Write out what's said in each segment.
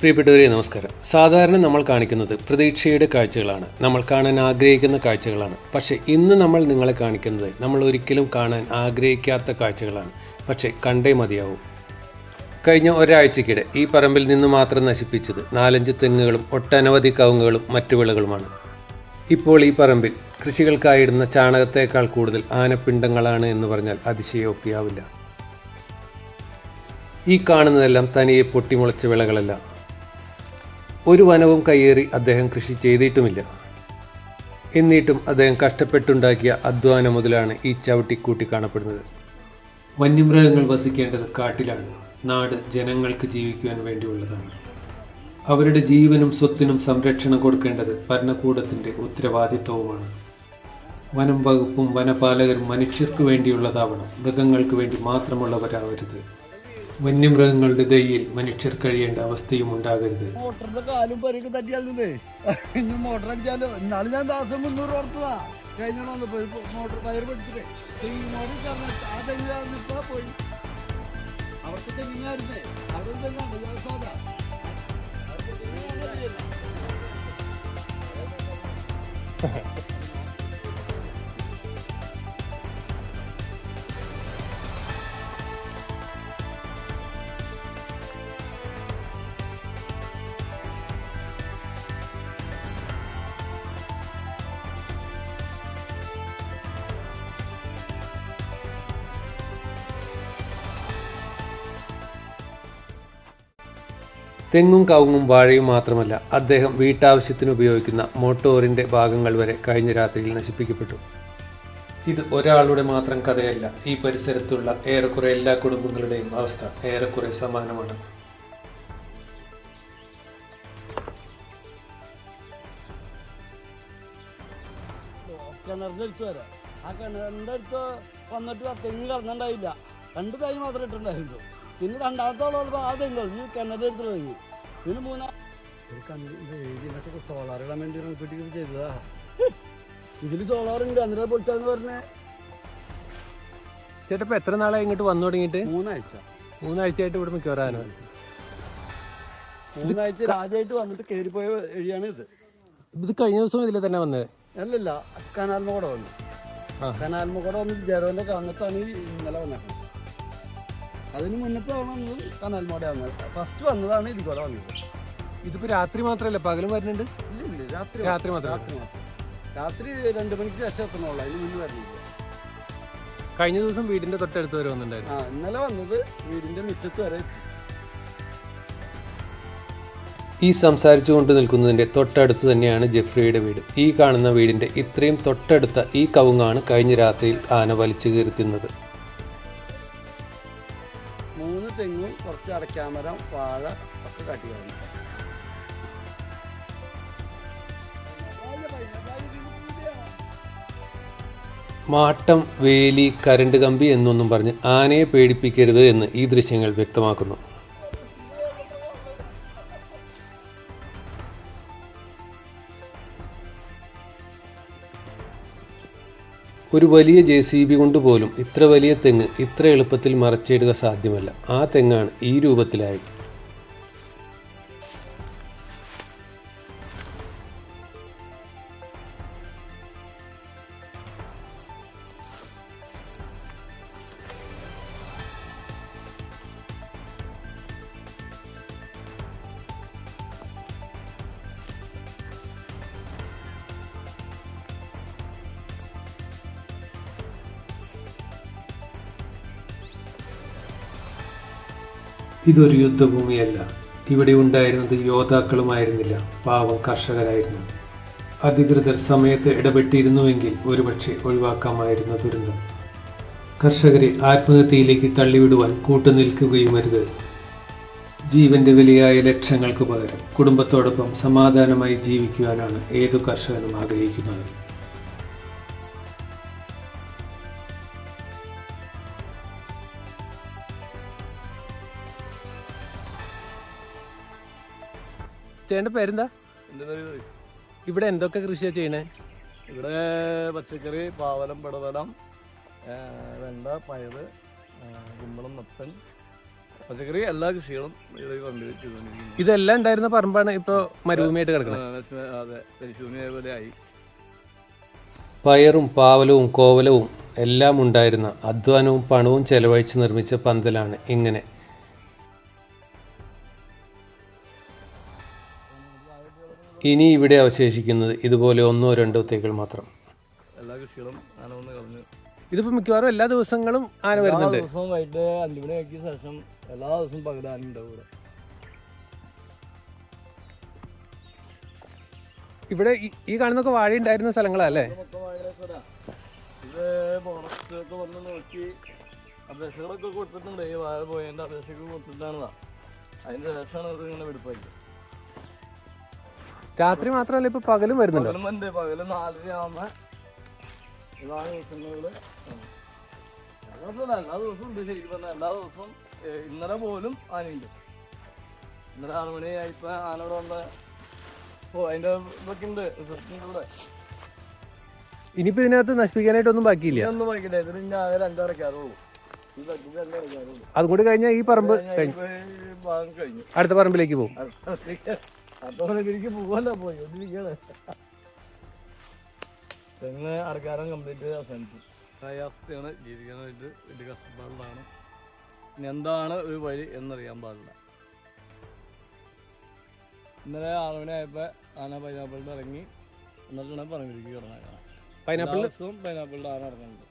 പ്രിയപ്പെട്ടവരെ നമസ്കാരം. സാധാരണ നമ്മൾ കാണിക്കുന്നത് പ്രതീക്ഷയുടെ കാഴ്ചകളാണ്. നമ്മൾ കാണാൻ ആഗ്രഹിക്കുന്ന കാഴ്ചകളാണ്. പക്ഷേ ഇന്ന് നമ്മൾ നിങ്ങളെ കാണിക്കുന്നത് നമ്മൾ ഒരിക്കലും കാണാൻ ആഗ്രഹിക്കാത്ത കാഴ്ചകളാണ്. പക്ഷേ കണ്ടേ മതിയാവും. കഴിഞ്ഞ ഒരാഴ്ചക്കിടെ ഈ പറമ്പിൽ നിന്ന് മാത്രം നശിപ്പിച്ചത് നാലഞ്ച് തെങ്ങുകളും ഒട്ടനവധി കവുങ്ങുകളും മറ്റു വിളകളുമാണ്. ഇപ്പോൾ ഈ പറമ്പിൽ കൃഷികൾക്കായിടുന്ന ചാണകത്തേക്കാൾ കൂടുതൽ ആനപ്പിണ്ടങ്ങളാണ് എന്ന് പറഞ്ഞാൽ അതിശയോക്തിയാവില്ല. ഈ കാണുന്നതെല്ലാം തനിയെ പൊട്ടിമുളച്ച വിളകളല്ല. ഒരു വനവും കയ്യേറി അദ്ദേഹം കൃഷി ചെയ്തിട്ടുമില്ല. എന്നിട്ടും അദ്ദേഹം കഷ്ടപ്പെട്ടുണ്ടാക്കിയ അധ്വാനം മുതലാണ് ഈ ചവിട്ടിക്കൂട്ടി കാണപ്പെടുന്നത്. വന്യമൃഗങ്ങൾ വസിക്കേണ്ടത് കാട്ടിലാണ്. നാട് ജനങ്ങൾക്ക് ജീവിക്കുവാൻ വേണ്ടിയുള്ളതാണ്. അവരുടെ ജീവനും സ്വത്തിനും സംരക്ഷണം കൊടുക്കേണ്ടത് ഭരണകൂടത്തിന്റെ ഉത്തരവാദിത്വവുമാണ്. വനം വകുപ്പും വനപാലകരും മനുഷ്യർക്ക് വേണ്ടിയുള്ളതാവണം. മൃഗങ്ങൾക്ക് വേണ്ടി മാത്രമുള്ളവരാവരുത്. വന്യമൃഗങ്ങളുടെ ദയയിൽ മനുഷ്യർ കഴിയേണ്ട അവസ്ഥയും ഉണ്ടാകരുത്. മോട്ടറിന്റെ കാലും പരിക്ക് തട്ടിയാലേ ഇനി മോട്ടർ അടിച്ചാലോ? ഇന്നാൾ ഞാൻ ദാസം മുന്നൂറ് ഓർത്തതാ. കഴിഞ്ഞ അവിടുത്തെ തെങ്ങിനാണ് തെങ്ങും കവുങ്ങും വാഴയും മാത്രമല്ല അദ്ദേഹം വീട്ടാവശ്യത്തിന് ഉപയോഗിക്കുന്ന മോട്ടോറിന്റെ ഭാഗങ്ങൾ വരെ കഴിഞ്ഞ രാത്രിയിൽ നശിപ്പിക്കപ്പെട്ടു. ഇത് ഒരാളുടെ മാത്രം കഥയല്ല ഈ പരിസരത്തുള്ള ഏറെക്കുറെ എല്ലാ കുടുംബങ്ങളുടെയും അവസ്ഥ ഏറെക്കുറെ സമാനമാണ്. വന്നിട്ട് തെങ്ങ് കിടന്നുണ്ടായില്ല രണ്ട് തൈ മാത്രമേ ഇട്ടുണ്ടായിരുന്നു പിന്നെ രണ്ടാമത്തോളം ആ തെങ്ങ് ഈ കിണറിന്റെ അടുത്തുള്ള തുടങ്ങി പിന്നെ മൂന്നാ ഒരു കണ്ണിന്റെ സോളാർ ഇടാൻ വേണ്ടി ഇത് ചെയ്തതാ. ഇതിൽ സോളാർ ഉണ്ട്. അന്നേരം പൊളിച്ചാന്ന് പറഞ്ഞേ. ചേട്ടപ്പ ഇപ്പൊ എത്ര നാളായി ഇങ്ങോട്ട് വന്നു തുടങ്ങിയിട്ട്? മൂന്നാഴ്ച. മൂന്നാഴ്ചയായിട്ട് ഇവിടെ മിക്കവാറാണ് മൂന്നാഴ്ച രാജായിട്ട് വന്നിട്ട് കയറിപ്പോയ വഴിയാണ് ഇത്. ഇത് കഴിഞ്ഞ ദിവസം ഇതിൽ തന്നെ വന്നത് അല്ലല്ല കനാൽമുകട വന്നു. ആ. കനാൽമുകട വന്ന് ജെറോന്റെ കാലത്താണ് ഈ ഇന്നലെ വന്നത് അതിന് മുന്നത്തെ തവണ വന്നത് കനാൽമുകട വന്നത് ഫസ്റ്റ് വന്നതാണ് ഇതുപോലെ വന്നത്. ഇതിപ്പോ രാത്രി മാത്രമല്ല പകലും വരുന്നുണ്ട്? ഇല്ല ഇല്ല രാത്രി രാത്രി മാത്രം. രാത്രി മാത്രം. രാത്രി രണ്ട് മണിക്ക് ശേഷം എത്തണുള്ളൂ. അതിന് മുന്നേ വരുന്നില്ല കഴിഞ്ഞ ദിവസം വീടിന്റെ തൊട്ടടുത്ത് വരെ വന്നിട്ടുണ്ടായിരുന്നു. ആ ഇന്നലെ വന്നത് വീടിന്റെ മുറ്റത്ത് വരെ എത്തി. ഈ സംസാരിച്ചു കൊണ്ട് നിൽക്കുന്നതിന്റെ തൊട്ടടുത്ത് തന്നെയാണ് ജെഫ്രിയുടെ വീട്. ഈ കാണുന്ന വീടിന്റെ ഇത്രയും തൊട്ടടുത്ത ഈ കവുങ്ങാണ് കഴിഞ്ഞ രാത്രിയിൽ ആന വലിച്ചു കയറി തിന്നത്. കുറച്ച് അടയ്ക്കാമരം വാഴ ഒക്കെ കാട്ടി കഴിഞ്ഞു. മാട്ടം വേലി കരണ്ട് കമ്പി എന്നൊന്നും പറഞ്ഞ് ആനയെ പേടിപ്പിക്കരുത് എന്ന് ഈ ദൃശ്യങ്ങൾ വ്യക്തമാക്കുന്നു. ഒരു വലിയ ജെ സി ബി കൊണ്ട് പോലും ഇത്ര വലിയ തെങ്ങ് ഇത്ര എളുപ്പത്തിൽ മറച്ചിടുക സാധ്യമല്ല. ആ തെങ്ങാണ് ഈ രൂപത്തിലായത്. ഇതൊരു യുദ്ധഭൂമിയല്ല. ഇവിടെ ഉണ്ടായിരുന്നത് യോദ്ധാക്കളുമായിരുന്നില്ല. പാവം കർഷകരായിരുന്നു. അധികൃതർ സമയത്ത് ഇടപെട്ടിരുന്നുവെങ്കിൽ ഒരുപക്ഷെ ഒഴിവാക്കാമായിരുന്നു ദുരന്തം. കർഷകരെ ആത്മഹത്യയിലേക്ക് തള്ളിവിടുവാൻ കൂട്ടുനിൽക്കുകയുമരുത്. ജീവന്റെ വിലയായ ലക്ഷങ്ങൾക്ക് പകരം കുടുംബത്തോടൊപ്പം സമാധാനമായി ജീവിക്കുവാനാണ് ഏതു കർഷകനും ആഗ്രഹിക്കുന്നത്. ചേട്ടന്റെ പേരെന്താ? ഇവിടെ എന്തൊക്കെ കൃഷിയാണ് ചെയ്യണേ? ഇവിടെ പച്ചക്കറി പാവലം പടവലം വെണ്ട പയറ് കുമ്പളം മത്തൻ പച്ചക്കറി എല്ലാ കൃഷികളും ഇതെല്ലാം ഉണ്ടായിരുന്ന പറമ്പാണ് ഇപ്പോൾ മരുഭൂമിയായിട്ട് കിടക്കുന്നത് അതെ പരിശൂന്യ പോലെ ആയി. പയറും പാവലവും കോവലവും എല്ലാം ഉണ്ടായിരുന്ന അധ്വാനവും പണവും ചെലവഴിച്ച് നിർമ്മിച്ച പന്തലാണ് ഇങ്ങനെ. ഇനി ഇവിടെ അവശേഷിക്കുന്നത് ഇതുപോലെ ഒന്നോ രണ്ടോ തൈകൾ മാത്രം. എല്ലാ കൃഷികളും ആന വന്ന് കളഞ്ഞു. ഇതിപ്പോൾ മിക്കവാറും എല്ലാ ദിവസങ്ങളും ആന വരുന്നുണ്ട്. ദിവസവും വൈകിട്ട് അഞ്ചു മണി ആക്കിയ ശേഷം എല്ലാ ദിവസവും പകൽ ആന ഉണ്ടാവും ഇവിടെ. ഇവിടെ ഈ- കാണുന്നൊക്കെ വാഴ ഉണ്ടായിരുന്ന സ്ഥലങ്ങളല്ലേ? ഇത് മൊത്തം വാഴകളൊക്കെ ഇതാ. ഇത് ഫോറസ്റ്റ് ഒക്കെ വന്ന് നോക്കി അപേക്ഷകളൊക്കെ കൊടുത്തിട്ടുണ്ട്. ഈ വാഴ പോയതിന്റെ അപേക്ഷയൊക്കെ കൊടുത്തിട്ടാണ് അതിന്റെ ശേഷമാണ് ഇത് ഇങ്ങനെ വെടുപ്പായി രാത്രി മാത്രമല്ല ഇപ്പൊ പകലും വരുന്നുണ്ടോ? പകലും ഉണ്ട് പകൽ നാലര ആവുമ്പോ ഇതാണ് ദിവസങ്ങൾ എല്ലാ ദിവസവും ഉണ്ട് ശരിക്കും പറഞ്ഞാൽ എല്ലാ ദിവസവും ഏഹ്, ഇന്നലെ പോലും ആനയുണ്ട്. ഇന്നലെ ആറ് മണി ആയിപ്പോ ആനയുടെ വന്ന ഓ അതിന്റെ ഇതൊക്കെ ഉണ്ട് ഉണ്ട് ഇവിടെ. ഇനിയിപ്പോ ഇതിനകത്ത് നശിപ്പിക്കാനായിട്ടൊന്നും ബാക്കിയില്ല. ഒന്നും ബാക്കിയില്ല. ഇതിന് ഞാൻ ആകെ രണ്ടടക്കാറുള്ളൂ അതുകൂടി കഴിഞ്ഞാൽ ഈ പറമ്പ് കഴിഞ്ഞു അടുത്ത പറമ്പിലേക്ക് പോകും. അതോടെ എനിക്ക് പോവല്ല പോയി. ഒന്നിരിക്കാണ് തെങ്ങ് അടക്കാരം കംപ്ലീറ്റ് അവസാനിച്ചു. പ്രയാസത്തെയാണ് ജീവിക്കാനായിട്ട് വലിയ കഷ്ടപ്പാടിലാണ്. ഇനി എന്താണ് ഒരു വഴി എന്നറിയാൻ പാടില്ല. ഇന്നലെ ആറ് മണി ആയപ്പോൾ ആന പൈനാപ്പിളിന്റെ ഇറങ്ങി. എന്നിട്ടാണ് പറമ്പിലേക്ക് പൈനാപ്പിളും പൈനാപ്പിൾ ദിവസവും പൈനാപ്പിളിന്റെ ആന ഇറങ്ങുന്നുണ്ട്.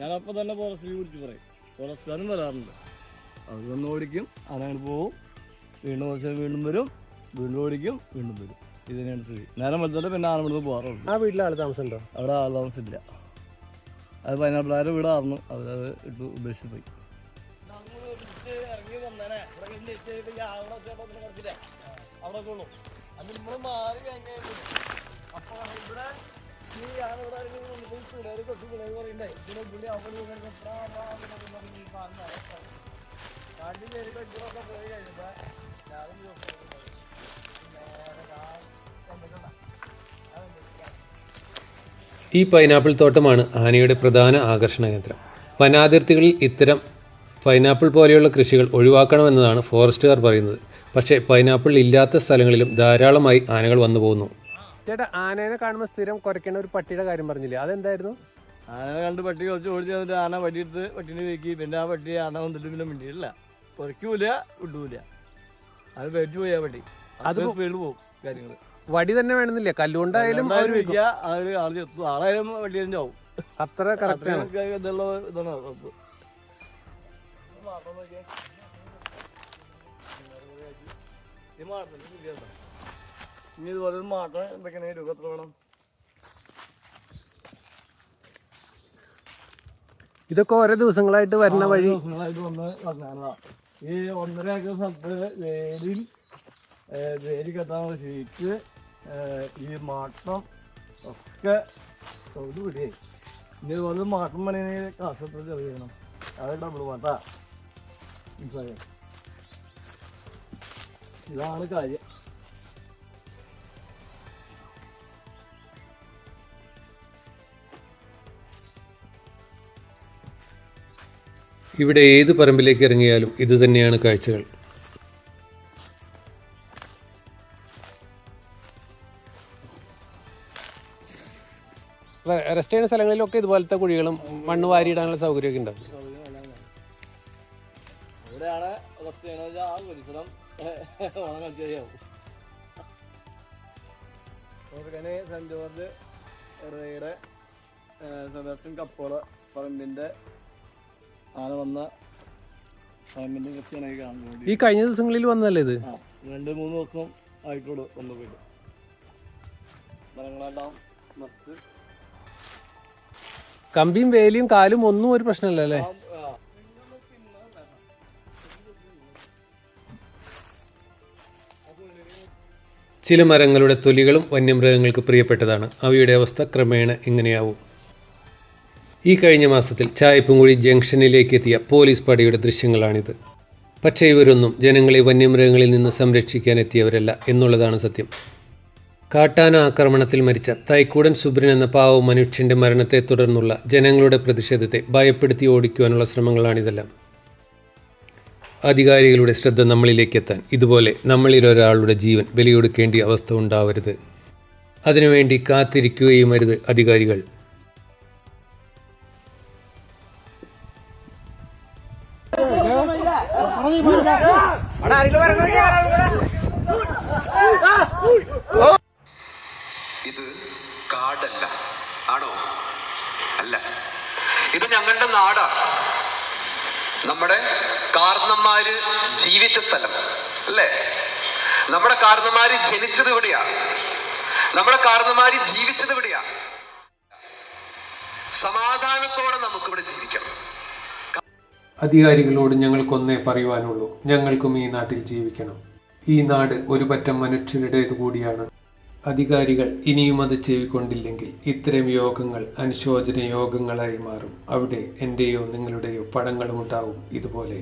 ഞാനപ്പോൾ തന്നെ ഫോറസ്റ്റിൽ വിളിച്ച് പറയും. ഫോറസ്റ്റുകാരും വരാറുണ്ട്. അവർ വന്ന് ഓടിക്കും. ആന അങ്ങോട്ട് പോവും. വീണ്ടും കുറച്ച് വീണ്ടും വരും. വീണ്ടും ഓടിക്കും വീണ്ടും വരും. ഇതിനാണ് സ്ഥിതി നേരം വെച്ചിട്ട് പിന്നെ ആറ് ഇവിടുന്ന് പോകാറുള്ളൂ. ആ വീട്ടിൽ ആൾ താമസമുണ്ടോ? അവിടെ ആൾ താമസമില്ല അത് പൈനാപ്പിളാരെ വീടായിരുന്നു അവരത് ഇട്ട് ഉപേക്ഷിച്ച് പോയി. ഇറങ്ങി വന്നേ അവിടെ കൊള്ളു അത് നമ്മൾ മാറി കഴിഞ്ഞാൽ അപ്പൊ ഇവിടെ ഈ പിള്ളേര് കൊച്ചു പിള്ളേര് പറയണ്ടേ ഇതിനെ പുള്ളി അവിടെ. കാട്ടിൽ കയറി പോയി കഴിഞ്ഞപ്പോ ഞാനും ഈ പൈനാപ്പിൾ തോട്ടമാണ് ആനയുടെ പ്രധാന ആകർഷണ കേന്ദ്രം. വനാതിർത്തികളിൽ ഇത്തരം പൈനാപ്പിൾ പോലെയുള്ള കൃഷികൾ ഒഴിവാക്കണമെന്നതാണ് ഫോറസ്റ്റുകാർ പറയുന്നത്. പക്ഷേ പൈനാപ്പിൾ ഇല്ലാത്ത സ്ഥലങ്ങളിലും ധാരാളമായി ആനകൾ വന്നു പോകുന്നു. ചേട്ടാ ആനേനെ കാണുമ്പോൾ സ്ഥിരം കുറയ്ക്കണ ഒരു പട്ടിയുടെ കാര്യം പറഞ്ഞില്ലേ? അതെന്തായിരുന്നു? ആനനെ കണ്ട് പട്ടി കുറച്ച് ഓടിച്ച് വന്നിട്ട് ആന വടിയെടുത്ത് പട്ടിനെ വെക്കി. പിന്നെ ആ പട്ടി ആന വന്നിട്ട് പിന്നെ മിണ്ടിയില്ല കുറയ്ക്കൂല വിടൂല അത് വെച്ചു പോയി ആ പട്ടി. അത് പോകും വടി തന്നെ വേണമെന്നില്ല കല്ലുകൊണ്ടായാലും അവർ വെക്കും. ആളായാലും വടിയും അത്ര കറക്റ്റ് ആണ് അത്രയും ഇതുള്ള ഇതാണ് ഉറപ്പ്. ഈ മാട്ടത്തിന് പുതിയതാ. ഇനി ഇതുപോലെ ഒരു മാട്ടം വെക്കണമെങ്കിൽ രൂപ എത്ര വേണം ഇതൊക്കെ ഓരോ ദിവസങ്ങളായിട്ട് വരുന്ന വഴി ദിവസങ്ങളായിട്ട് വന്ന് വന്നതാ. ഈ ഒന്നര ഏക്കർ സ്ഥലത്ത് വേലിൽ ഏ, വേലി കെട്ടാനുള്ള ഷീറ്റ് ഈ മാട്ടം ഒക്കെ സൗദി വിടേ ഇനി ഇതുപോലെ മാട്ടം പണി കാശത്ര ചെറിയണം. അത് ഡബിൾ മാട്ടാ. മനസ്സിലായോ? ഇതാണ് കാര്യം. ഇവിടെ ഏത് പറമ്പിലേക്ക് ഇറങ്ങിയാലും ഇതുതന്നെയാണ് കാഴ്ചകൾ. ചെയ്യുന്ന സ്ഥലങ്ങളിലൊക്കെ ഇതുപോലത്തെ കുഴികളും മണ്ണ് വാരിയിടാനുള്ള സൗകര്യമൊക്കെ ഉണ്ടാവും ഇവിടെയാണ് വെച്ചാൽ ആ പരിസരം ഓണം കളിച്ചാവും ഓർക്കനെ സെന്റ് ജോർജ് എറയുടെ സെബാസ്റ്റ്യൻ കപ്പോള പറമ്പിന്റെ ആന വന്ന പറമ്പിന്റെ ഈ കാണുന്നത് ഈ കഴിഞ്ഞ ദിവസങ്ങളിൽ വന്നല്ലേ ഇത്? രണ്ട് മൂന്ന് ദിവസം ആയിക്കോട് വന്നു പോയിട്ട്. മരങ്ങളെല്ലാം നട്ട് കമ്പിയും വേലിയും കാലും ഒന്നും ഒരു പ്രശ്നമില്ല. ചില മരങ്ങളുടെ തൊലികളും വന്യമൃഗങ്ങൾക്ക് പ്രിയപ്പെട്ടതാണ്. അവയുടെ അവസ്ഥ ക്രമേണ ഇങ്ങനെയാവും. ഈ കഴിഞ്ഞ മാസത്തിൽ ചായപ്പുംകുഴി ജംഗ്ഷനിലേക്ക് എത്തിയ പോലീസ് പടയുടെ ദൃശ്യങ്ങളാണിത്. പക്ഷേ ഇവരൊന്നും ജനങ്ങളെ വന്യമൃഗങ്ങളിൽ നിന്ന് സംരക്ഷിക്കാൻ എത്തിയവരല്ല എന്നുള്ളതാണ് സത്യം. കാട്ടാന ആക്രമണത്തിൽ മരിച്ച തൈക്കൂടൻ സുബ്രൻ എന്ന പാവ മനുഷ്യന്റെ മരണത്തെ തുടർന്നുള്ള ജനങ്ങളുടെ പ്രതിഷേധത്തെ ഭയപ്പെടുത്തി ഓടിക്കുവാനുള്ള ശ്രമങ്ങളാണിതെല്ലാം. അധികാരികളുടെ ശ്രദ്ധ നമ്മളിലേക്ക് എത്താൻ ഇതുപോലെ നമ്മളിൽ ഒരാളുടെ ജീവൻ ബലിയൊടുക്കേണ്ട അവസ്ഥ ഉണ്ടാവരുത്. അതിനുവേണ്ടി കാത്തിരിക്കുകയും അരുത് അധികാരികൾ. ഇത് കാടല്ല. ആണോ? അല്ല. ഇത് ഞങ്ങളുടെ നാടാണ്. നമ്മുടെ കാർന്നന്മാര് ജീവിച്ച സ്ഥലം. അല്ലേ? നമ്മുടെ കാർന്നന്മാര് ജനിച്ചത് ഇവിടെയാണ് നമ്മുടെ കാർന്നന്മാര് ജീവിച്ചത് ഇവിടെയാണ് സമാധാനത്തോടെ നമുക്കിവിടെ ജീവിക്കാം. അധികാരികളോട് ഞങ്ങൾക്കൊന്നേ പറയുവാനുള്ളൂ. ഞങ്ങൾക്കും ഈ നാട്ടിൽ ജീവിക്കണം. ഈ നാട് ഒരു പറ്റം മനുഷ്യരുടേത് കൂടിയാണ്. അധികാരികൾ ഇനിയും അത് ചെവിക്കൊണ്ടില്ലെങ്കിൽ ഇത്തരം യോഗങ്ങൾ അനുശോചന യോഗങ്ങളായി മാറും. അവിടെ എന്റെയോ നിങ്ങളുടെയോ പടങ്ങളും ഉണ്ടാവും ഇതുപോലെ.